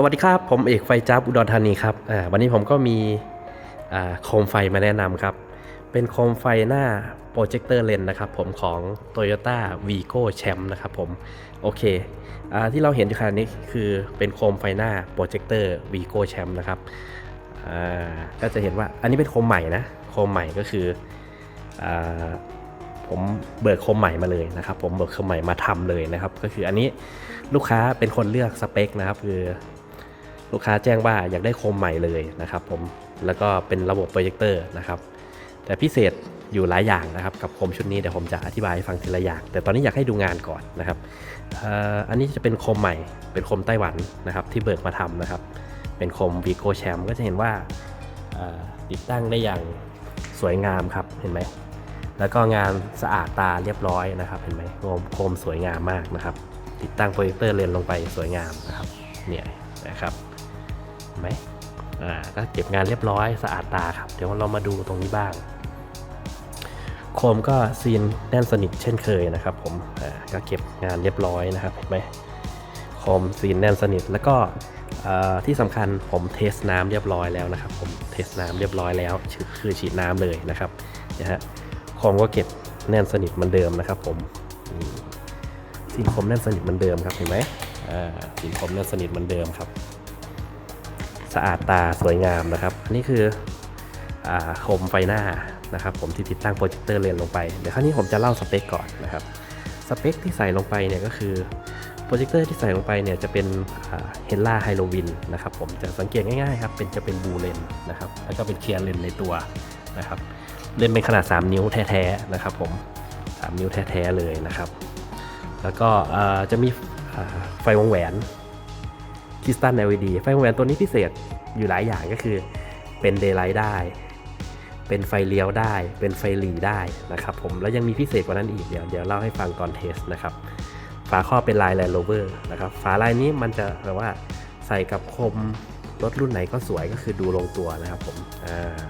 สวัสดีครับ ผมเอกไฟจับอุดรธานีครับวันนี้ผมก็มีโคมไฟมาแนะนำครับ เป็นโคมไฟหน้าโปรเจคเตอร์เลนนะครับผมของ Toyota Vigo Champ นะครับผม โอเคอที่เราเห็นอยู่ขณะนี้คือเป็นโคมไฟหน้าโปรเจคเตอร์ Vigo Champ นะครับก็จะเห็นว่าอันนี้เป็นโคมใหม่นะ โคมใหม่ก็คืออผมเบิกโคมใหม่มาเลยนะครับ ผมเบิกโคมใหม่มาทำเลยนะครับ ก็คืออันนี้ลูกค้าเป็นคนเลือกสเปคนะครับ คือ ลูกค้าแจ้งว่าอยากได้โคมใหม่เลยนะครับผมแล้วก็เป็นระบบโปรเจคเตอร์นะครับแต่พิเศษอยู่หลายอย่างนะครับกับโคมชุดนี้เดี๋ยวผมจะอธิบายให้ฟังทีละอย่าง แต่ตอนนี้อยากให้ดูงานก่อนนะครับอ,อ,อันนี้จะเป็นโคมใหม่ เป็นโคมไต้หวันนะครับที่เบิกมาทำนะครับ เป็นโคม Vigo Champ ก็จะเห็นว่าติดตั้งได้อย่างสวยงามครับเห็นไหมแล้วก็งานสะอาดตาเรียบร้อยนะครับเห็นไหมโคมโคมสวยงามมากนะครับ ติดตั้งโปรเจคเตอร์เลนลงไปสวยงามนะครับเนี่ยนะครับ ไหมอ่าก็เก็บงานเรียบร้อยสะอาดตาครับ เดี๋ยวเรามาดูตรงนี้บ้าง โคมก็ซีนแน่นสนิทเช่นเคยนะครับ ผมอ่าก็เก็บงานเรียบร้อยนะครับเห็นไหมโคมซีนแน่นสนิทแล้วก็ที่สำคัญผมเทสน้ำเรียบร้อยแล้วนะครับ ผมเทสน้ำเรียบร้อยแล้วคือฉีดน้ำเลยนะครับนะฮะโคมก็เก็บแน่นสนิทเหมือนเดิมนะครับผมอืมซีนคมแน่นสนิทเหมือนเดิมครับเห็นไหมอ่าซีนคมแน่นสนิทเหมือนเดิมครับ สะอาดตาสวยงามนะครับ อันนี้คือโคมไฟหน้านะครับ ผมที่ติดตั้งโปรเจคเตอร์เลนลงไปเดี๋ยวคราวนี้ผมจะเล่าสเปคก่อนนะครับสเปคที่ใส่ลงไปเนี่ยก็คือโปรเจคเตอร์ที่ใส่ลงไปเนี่ยจะเป็นเฮล่าไฮโลวินนะครับผมจะสังเกตง่ายๆครับเป็นจะเป็นบูเลนนะครับแล้วก็เป็นเคลียร์เลนในตัวนะครับเลนเป็นขนาด 3 นิ้วแท้ๆนะครับผม 3 นิ้วแท้ๆเลยนะครับ แล้วก็จะมีไฟวงแหวน คริสตัล LED ไฟวงแหวนตัวนี้พิเศษอยู่หลายอย่างก็คือ เป็นเดย์ไลท์ได้ เป็นไฟเลี้ยวได้ เป็นไฟหลีได้นะครับผม แล้วยังมีพิเศษกว่านั้นอีกเดี๋ยวเดี๋ยวเล่าให้ฟังตอนเทสนะครับ ฝาครอบเป็นลาย Land Rover นะครับ ฝาลายนี้มันจะแบบว่าใส่กับโคมรถรุ่นไหนก็สวยก็คือดูลงตัวนะครับผม อ่า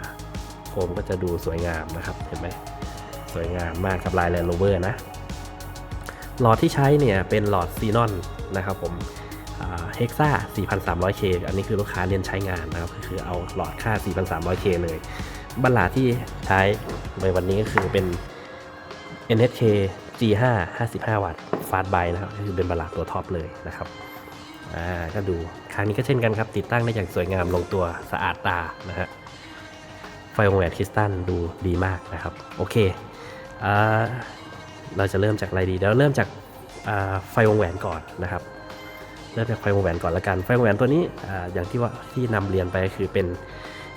โคมก็จะดูสวยงามนะครับ เห็นไหมสวยงามมากกับลาย Land Rover นะ หลอดที่ใช้เนี่ยเป็นหลอดซีนอนนะครับผม เฮกซ่า 4,300K อันนี้คือลูกค้าเรียนใช้งานนะครับ คือเอาหลอดค่า 4,300K เลย บัลลาที่ใช้ในวันนี้ก็คือเป็น NHK G5 55 วัตต์ฟาสต์ไบนะครับก็คือเป็นบัลลาตัวท็อปเลยนะครับอ่าก็ดูครั้งนี้ก็เช่นกันครับ ติดตั้งได้อย่างสวยงามลงตัวสะอาดตานะฮะไฟวงแหวนคริสตัลดูดีมากนะครับ โอเคอเราจะเริ่มจากอะไรดี เดี๋ยวเริ่มจากไฟวงแหวนก่อนนะครับ ริ่มจากไฟวงแหวนก่อนละกัน ไฟวงแหวนตัวนี้อ่าอย่างที่ว่าที่นำเรียนไปก็คือเป็น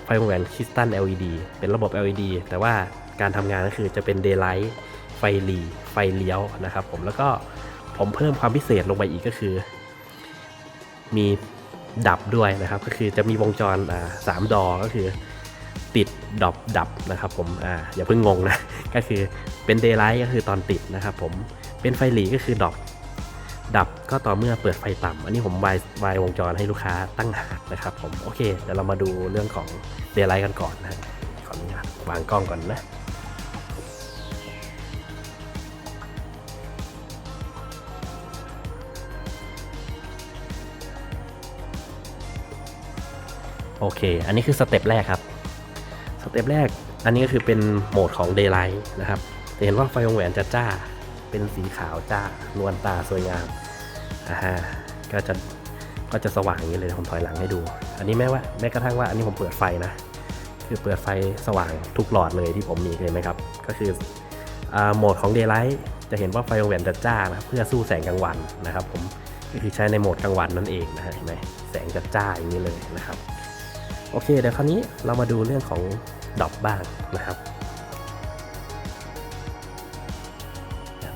ไฟวงแหวนคริสตัล LED เป็นระบบ LED แต่ว่าการทำงานก็คือจะเป็น daylight ไฟหลีไฟเลี้ยวนะครับ ผมแล้วก็ผมเพิ่มความพิเศษลงไปอีกก็คือ มีดับด้วยนะครับ ก็คือจะมีวงจรสามดอก็คือติดดอบดับนะครับผมออย่าเพิ่งงงนะ ก็คือเป็น daylight ก็คือตอนติดนะครับผมเป็นไฟหลีก็คือดอบ ดับก็ต่อเมื่อเปิดไฟต่ำอันนี้ผมวายวายวงจรให้ลูกค้าตั้งหากนะครับผมโอเคเดี๋ยวเรามาดูเรื่องของเดย์ไลท์กันก่อนนะขออนุญาตวางกล้องก่อนนะโอเค อันนี้คือสเต็ปแรกครับ สเต็ปแรก อันนี้ก็คือเป็นโหมดของ Daylight นะครับ จะเห็นว่าไฟวงแหวนจะจ้า เป็นสีขาวจ้านวลตาสวยงามอ่าฮะก็จะก็จะสว่างอย่างนี้เลยผมถอยหลังให้ดู อันนี้แม้ว่าแม้กระทั่งว่าอันนี้ผมเปิดไฟนะ คือเปิดไฟสว่างทุกหลอดเลยที่ผมมีเลยไหมครับ ก็คืออโหมดของ Daylight จะเห็นว่าไฟวงแหวนจะจ้านะครับเพื่อสู้แสงกลางวันนะครับ ผมก็คือใช้ในโหมดกลางวันนั่นเองนะฮะเห็นไหมแสงจะจ้าอย่างนี้เลยนะครับ โอเคเดี๋ยวคราวนี้เรามาดูเรื่องของดอกบ้างนะครับ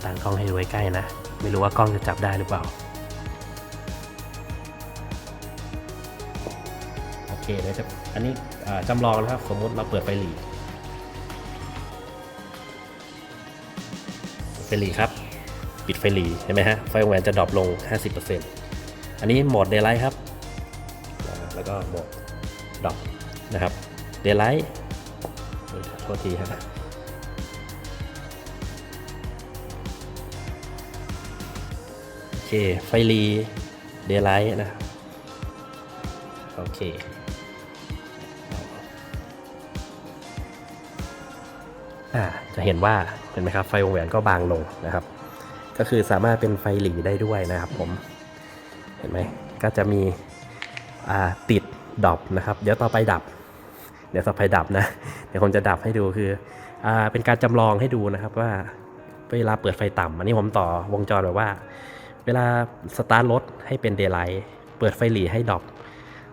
ตั้งกล้องให้ดูใกล้ๆนะ ไม่รู้ว่ากล้องจะจับได้หรือเปล่า โอเคเดี๋ยวจะอันนี้จำลองนะครับ สมมติเราเปิดไฟหลีไฟหลีครับ ปิดไฟหลีเห็นไหมฮะ ไฟวงแหวนจะดรอปลง 50%อันนี้โหมด Daylight ครับ แล้วก็โหมดดรอกนะครับ เดลไลท์โทษทีครับ เค ไฟรีเดลไลท์นะครับเคอ่าจะเห็นว่าเห็นไหมครับไฟวงแหวนก็บางลงนะครับ ก็คือสามารถเป็นไฟหลีได้ด้วยนะครับผมเห็นไหมก็จะมีอ่าติดดอบนะครับ เดี๋ยวต่อไปดับ เดี๋ยวต่อไปดับนะ เดี๋ยวผมจะดับให้ดูคืออ่าเป็นการจำลองให้ดูนะครับว่าเวลาเปิดไฟต่ำอันนี้ผมต่อวงจรแบบว่า เวลาสตาร์ทรถให้เป็นเดย์ไลท์เปิดไฟหลีให้ดับ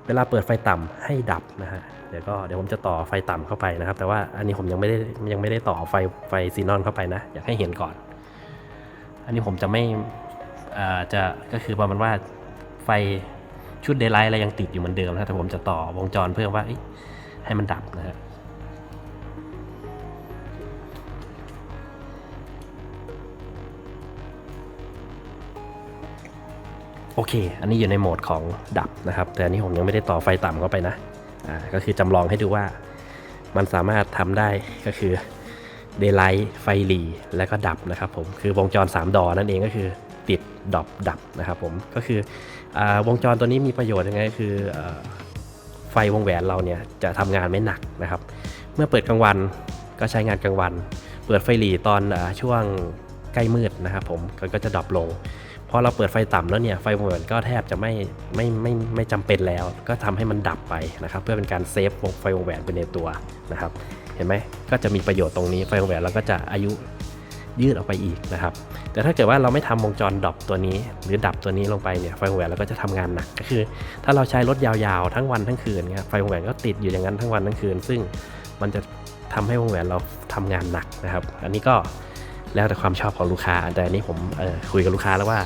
เวลาเปิดไฟต่ำให้ดับนะฮะเดี๋ยวก็เดี๋ยวผมจะต่อไฟต่ำเข้าไปนะครับ แต่ว่าอันนี้ผมยังไม่ได้ยังไม่ได้ต่อไฟไฟซีนอนเข้าไปนะ อยากให้เห็นก่อน อันนี้ผมจะไม่จะก็คือประมาณว่าไฟชุดเดย์ไลท์อะไรยังติดอยู่เหมือนเดิมนะแต่ผมจะต่อวงจรเพื่อว่าให้มันดับนะฮะ โอเค อันนี้อยู่ในโหมดของดับนะครับ แต่อันนี้ผมยังไม่ได้ต่อไฟต่ำเข้าไปนะ อ่า ก็คือจำลองให้ดูว่ามันสามารถทำได้ก็คือ Daylight ไฟหลีแล้วก็ดับนะครับผม คือวงจร 3 ดอ นั่นเองก็คือติดดอบดับนะครับผม ก็คืออาวงจรตัวนี้มีประโยชน์ยังไงก็คืออไฟวงแหวนเราเนี่ยจะทำงานไม่หนักนะครับ เมื่อเปิดกลางวันก็ใช้งานกลางวัน เปิดไฟหลีตอนอช่วงใกล้มืดนะครับผมก็ก็จะดรอปลง พอเราเปิดไฟต่ำแล้วเนี่ยไฟวงแหวนก็แทบจะไม่ไม่ไม่ไม่จำเป็นแล้ว ก็ทำให้มันดับไปนะครับเพื่อเป็นการเซฟไฟวงแหวนไปในตัวนะครับเห็นไหมก็จะมีประโยชน์ตรงนี้ไฟวงแหวนเราก็จะอายุยืดออกไปอีกนะครับ แต่ถ้าเกิดว่าเราไม่ทำวงจรดับตัวนี้ หรือดับตัวนี้ลงไปเนี่ยไฟวงแหวนเราก็จะทำงานหนักก็คือ ถ้าเราใช้รถยาวๆทั้งวันทั้งคืนเนี่ยไฟวงแหวนก็ติดอยู่อย่างนั้นทั้งวันทั้งคืน ซึ่งมันจะทำให้วงแหวนเราทำงานหนักนะครับ อันนี้ก็ แล้วแต่ความชอบของลูกค้า แต่อันนี้ผมคุยกับลูกค้าแล้วว่า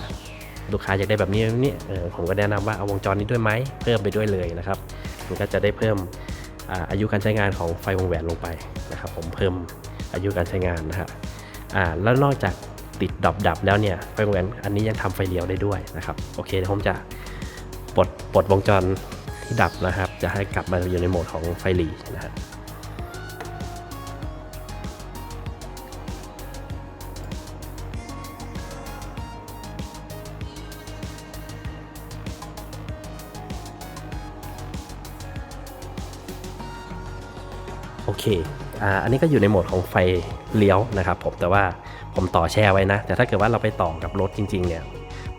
ลูกค้าอยากได้แบบนี้แบบนี้ผมก็แนะนำว่าเอาวงจรนี้ด้วยไหมเพิ่มไปด้วยเลยนะครับมันก็จะได้เพิ่มอาอายุการใช้งานของไฟวงแหวนลงไปนะครับ ผมเพิ่มอายุการใช้งานนะฮะแล้วนอกจากติดดับดับแล้วเนี่ยไฟวงแหวนอันนี้ยังทำไฟเลี้ยวได้ด้วยนะครับโอเคเดี๋ยวผมจะปลดปลดวงจรที่ดับนะครับ จะให้กลับมาอยู่ในโหมดของไฟหลีนะฮะ อเคอ่าอันนี้ก็อยู่ในโหมดของไฟเลี้ยวนะครับผมแต่ว่าผมต่อแช่ไว้นะ แต่ถ้าเกิดว่าเราไปต่อกับรถจริงๆเนี่ย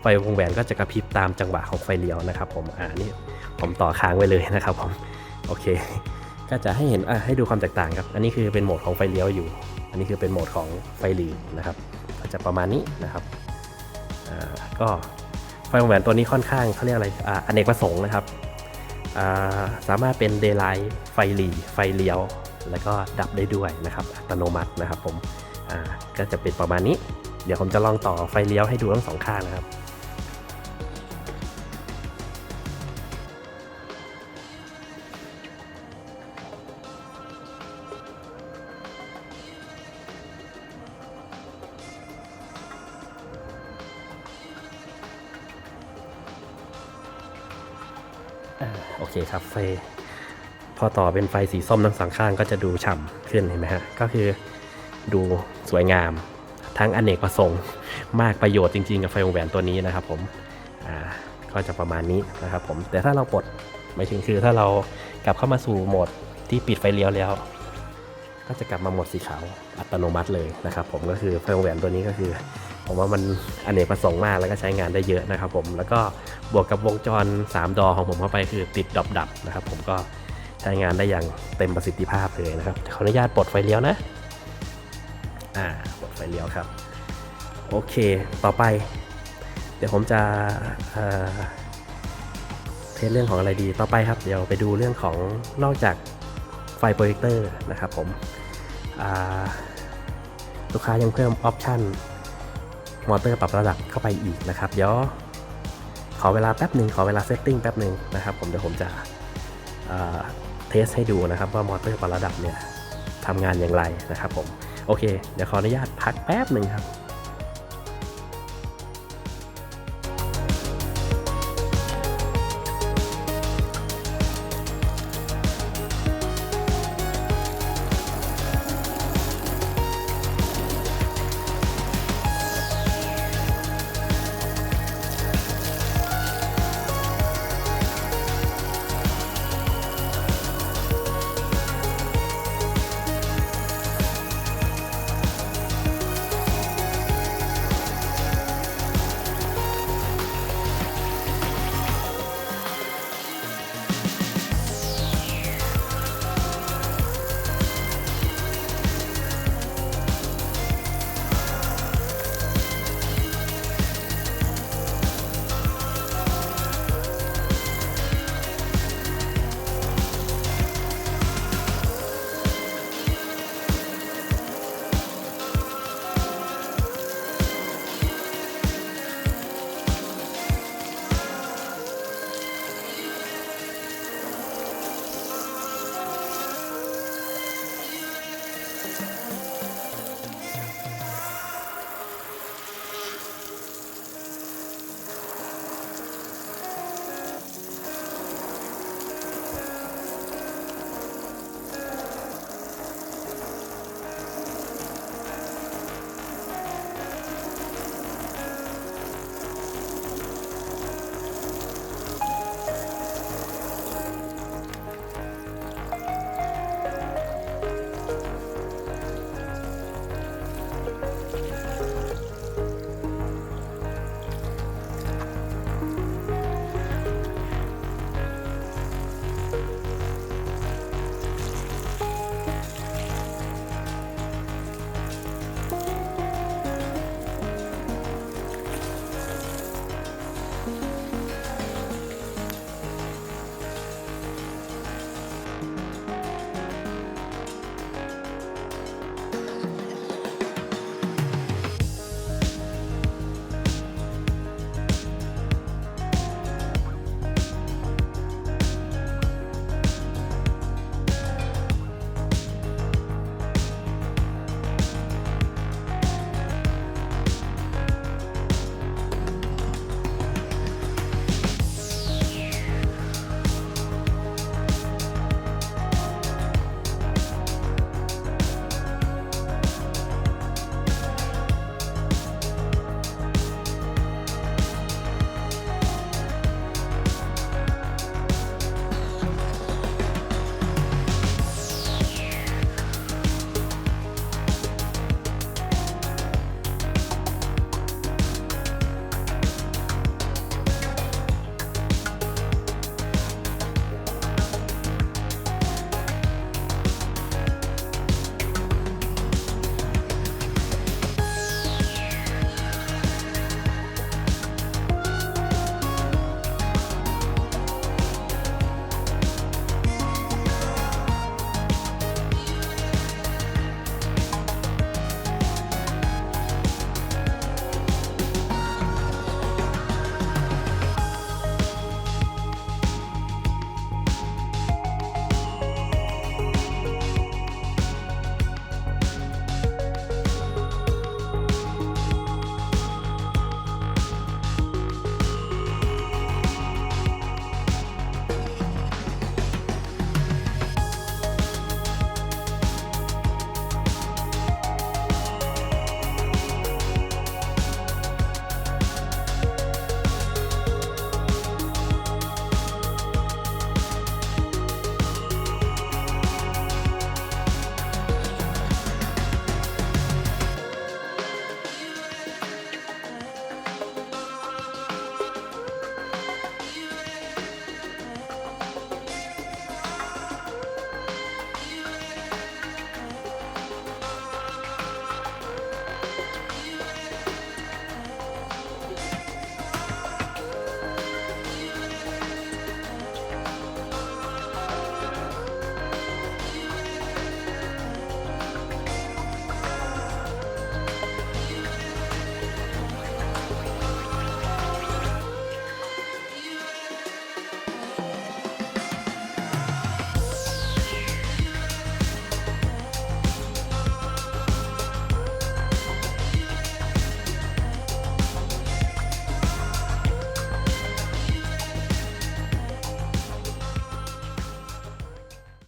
ไฟวงแหวนก็จะกระพริบตามจังหวะของไฟเลี้ยวนะครับผมอ่านี่ผมต่อค้างไว้เลยนะครับผมโอเค ก็จะให้เห็นอ่าให้ดูความแตกต่างครับ อันนี้คือเป็นโหมดของไฟเลี้ยวอยู่ อันนี้คือเป็นโหมดของไฟหลีนะครับก็จะประมาณนี้นะครับอ่าก็ไฟวงแหวนตัวนี้ค่อนข้างเขาเรียกอะไรอ่าอเนกประสงค์นะครับอ่าสามารถเป็น daylight ไฟหลีไฟเลี้ยว แล้วก็ดับได้ด้วยนะครับ อัตโนมัตินะครับผมก็จะเป็นประมาณนี้ เดี๋ยวผมจะลองต่อไฟเลี้ยวให้ดูทั้งสองข้างนะครับโอเคครับไฟ พอต่อเป็นไฟสีส้มทั้งสองข้างก็จะดูฉ่ำขึ้นเห็นไหมฮะ ก็คือดูสวยงาม ทั้งอเนกประสงค์มากประโยชน์จริงๆ กับไฟวงแหวนตัวนี้นะครับผมอ่าก็จะประมาณนี้นะครับผม แต่ถ้าเราปลดหมายถึงคือถ้าเรากลับเข้ามาสู่โหมดที่ปิดไฟเลี้ยวแล้ว ก็จะกลับมาโหมดสีขาวอัตโนมัติเลยนะครับผมก็คือไฟวงแหวนตัวนี้ก็คือผมว่ามันอเนกประสงค์มากแล้วก็ใช้งานได้เยอะนะครับผมแล้วก็บวกกับวงจร 3 ดอของผมเข้าไปคือติดดับดับนะครับผมก็ ใช้งานได้อย่างเต็มประสิทธิภาพเลยนะครับขออนุญาตปลดไฟเลี้ยวนะอ่าปลดไฟเลี้ยวครับ โอเค ต่อไป เดี๋ยวผมจะเทสเรื่องของอะไรดีต่อไปครับ เดี๋ยวไปดูเรื่องของนอกจากไฟโปรเจคเตอร์นะครับผมลูกค้ายังเพิ่มออปชั่นมอเตอร์ปรับระดับเข้าไปอีกนะครับ เดี๋ยวขอเวลาแป๊บหนึ่งขอเวลาเซตติ้งแป๊บหนึ่งนะครับ ผมเดี๋ยวผมจะ เอ่อเทสให้ดูนะครับว่ามอเตอร์ประระดับเนี่ยทำงานอย่างไรนะครับผม โอเค เดี๋ยวขออนุญาตพักแป๊บหนึ่งครับ